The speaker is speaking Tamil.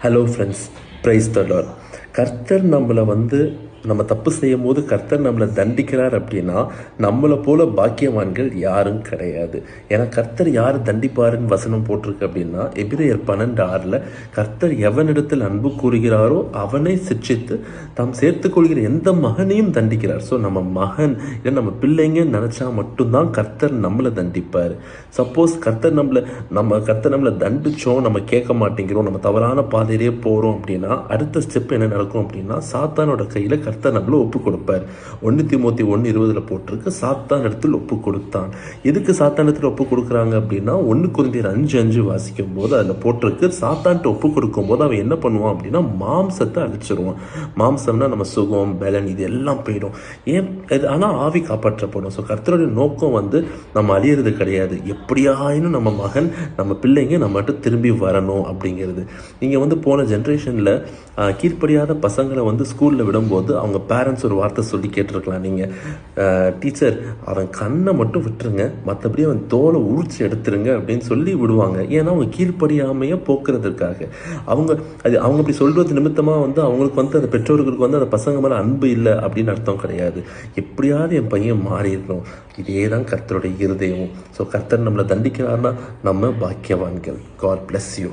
ஹலோ ஃப்ரெண்ட்ஸ் பிரைஸ் தலார் கர்த்தர் நம்மளை வந்து நம்ம தப்பு செய்யும் போது கர்த்தர் நம்மளை தண்டிக்கிறார் அப்படின்னா நம்மளை போல பாக்கியவான்கள் யாரும் கிடையாது. ஏன்னா கர்த்தர் யார் தண்டிப்பாருன்னு வசனம் போட்டிருக்கு அப்படின்னா எபிரேயர் பன்னெண்டு ஆறில் கர்த்தர் எவனிடத்தில் அன்பு கூறுகிறாரோ அவனை சிக்ஷித்து தாம் சேர்த்துக்கொள்கிற எந்த மகனையும் தண்டிக்கிறார். ஸோ நம்ம மகன் இல்லை நம்ம பிள்ளைங்கன்னு நினச்சா மட்டும்தான் கர்த்தர் நம்மளை தண்டிப்பார். சப்போஸ் கர்த்தர் நம்மளை நம்ம கர்த்தர் நம்மளை தண்டிச்சோம் நம்ம கேட்க மாட்டேங்கிறோம் நம்ம தவறான பாதையிலே போகிறோம் அப்படின்னா அடுத்த ஸ்டெப் என்ன நடக்கும் அப்படின்னா சாத்தானோட கையில் கர்த்தர் நம்மளும் ஒப்பு கொடுப்பார் ஒன்று திமுத்தி ஒன்று இருபதில் போட்டிருக்கு சாத்தான் இடத்தில் ஒப்பு கொடுத்தான் எதுக்கு சாத்தான் இடத்துல ஒப்பு கொடுக்குறாங்க அப்படின்னா ஒன்று குருந்தியர் அஞ்சு அஞ்சு வாசிக்கும் போது அதில் போட்டிருக்கு சாத்தான்ட்டு ஒப்பு கொடுக்கும் போது அவன் என்ன பண்ணுவான் அப்படின்னா மாம்சத்தை அழிச்சிருவான். மாம்சம்னா நம்ம சுகம் பலன் இது எல்லாம் போயிடும். ஏன்? இது ஆனால் ஆவி காப்பாற்றப்படும். ஸோ கர்த்தருடைய நோக்கம் வந்து நம்ம அழியிறது கிடையாது. எப்படியாயினும் நம்ம மகன் நம்ம பிள்ளைங்க நம்மகிட்ட திரும்பி வரணும் அப்படிங்கிறது. நீங்கள் வந்து போன ஜென்ரேஷனில் கீழ்ப்படியாத பசங்களை வந்து ஸ்கூலில் விடும்போது அவங்க பேரண்ட்ஸ் ஒரு வார்த்தை சொல்லி கேட்டிருக்கலாம். நீங்கள் டீச்சர் அவன் கண்ணை மட்டும் விட்டுருங்க. மற்றபடி அவன் தோலை உரிச்சு எடுத்துருங்க அப்படின்னு சொல்லி விடுவாங்க. ஏன்னா அவங்க கீழ்ப்படியாமையே போக்குறதுக்காக. அவங்க அது அவங்க அப்படி சொல்கிறது நிமித்தமாக வந்து அவங்களுக்கு வந்து அந்த பெற்றோர்களுக்கு வந்து அந்த பசங்க மேலே அன்பு இல்லை அப்படின்னு அர்த்தம் கிடையாது. எப்படியாவது என் பையன் மாறிடணும். இதே தான் கர்த்தருடைய இருதயம். ஸோ கர்த்தர் நம்மளை தண்டிக்கிறாருன்னா நம்ம பாக்கியவான்கள். God bless you